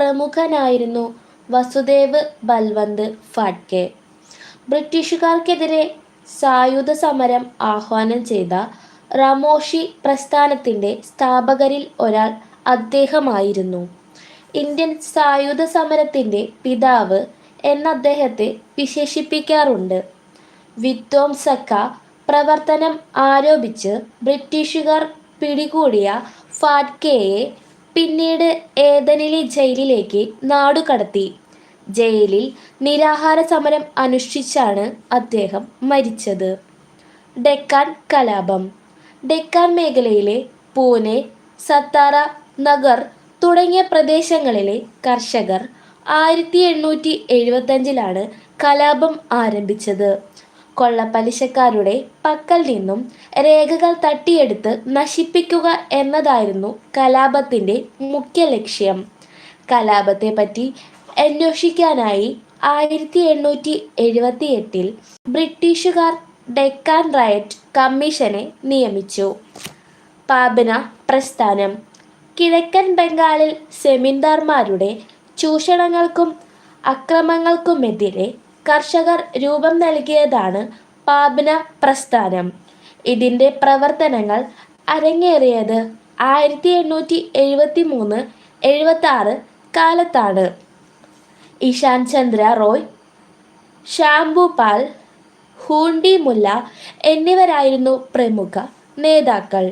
പ്രമുഖനായിരുന്നു വസുദേവ് ബൽവന്ത് ഫാഡ്കെ ബ്രിട്ടീഷുകാർക്കെതിരെ സായുധ സമരം ആഹ്വാനം ചെയ്ത റമോഷി പ്രസ്ഥാനത്തിന്റെ സ്ഥാപകരിൽ ഒരാൾ അദ്ദേഹമായിരുന്നു. ഇന്ത്യൻ സായുധ സമരത്തിന്റെ പിതാവ് എന്ന അദ്ദേഹത്തെ വിശേഷിപ്പിക്കാറുണ്ട് വിധ്വംസക്ക പ്രവർത്തനം ആരോപിച്ച് ബ്രിട്ടീഷുകാർ പിടികൂടിയ ഫാഡ്കെയെ പിന്നീട് ഏതനിലെ ജയിലിലേക്ക് നാടുകടത്തി ജയിലിൽ നിരാഹാര സമരം അനുഷ്ഠിച്ചാണ് അദ്ദേഹം മരിച്ചത്. ഡെക്കാൻ കലാപം. ഡെക്കാൻ മേഖലയിലെ പൂനെ സത്താറ നഗർ തുടങ്ങിയ പ്രദേശങ്ങളിലെ കർഷകർ ആയിരത്തി എണ്ണൂറ്റി എഴുപത്തഞ്ചിലാണ് കലാപം ആരംഭിച്ചത്. കൊള്ളപ്പലിശക്കാരുടെ പക്കൽ നിന്നും രേഖകൾ തട്ടിയെടുത്ത് നശിപ്പിക്കുക എന്നതായിരുന്നു കലാപത്തിന്റെ മുഖ്യ ലക്ഷ്യം. കലാപത്തെ പറ്റി അന്വേഷിക്കാനായി ആയിരത്തി എണ്ണൂറ്റി എഴുപത്തി എട്ടിൽ ബ്രിട്ടീഷുകാർ ഡെക്കാൻ റയറ്റ് കമ്മീഷനെ നിയമിച്ചു. പാപന പ്രസ്ഥാനം. കിഴക്കൻ ബംഗാളിൽ സെമിന്ദാർമാരുടെ ചൂഷണങ്ങൾക്കും അക്രമങ്ങൾക്കുമെതിരെ കർഷകർ രൂപം നൽകിയതാണ് പാബ്ന പ്രസ്ഥാനം. ഇതിന്റെ പ്രവർത്തനങ്ങൾ അരങ്ങേറിയത് ആയിരത്തി എണ്ണൂറ്റി എഴുപത്തി മൂന്ന് കാലത്താണ്. ഇഷാൻ ചന്ദ്ര റോയ് ഷാംബു പാൽ ഹൂണ്ടി മുല്ല എന്നിവരായിരുന്നു പ്രമുഖ നേതാക്കൾ.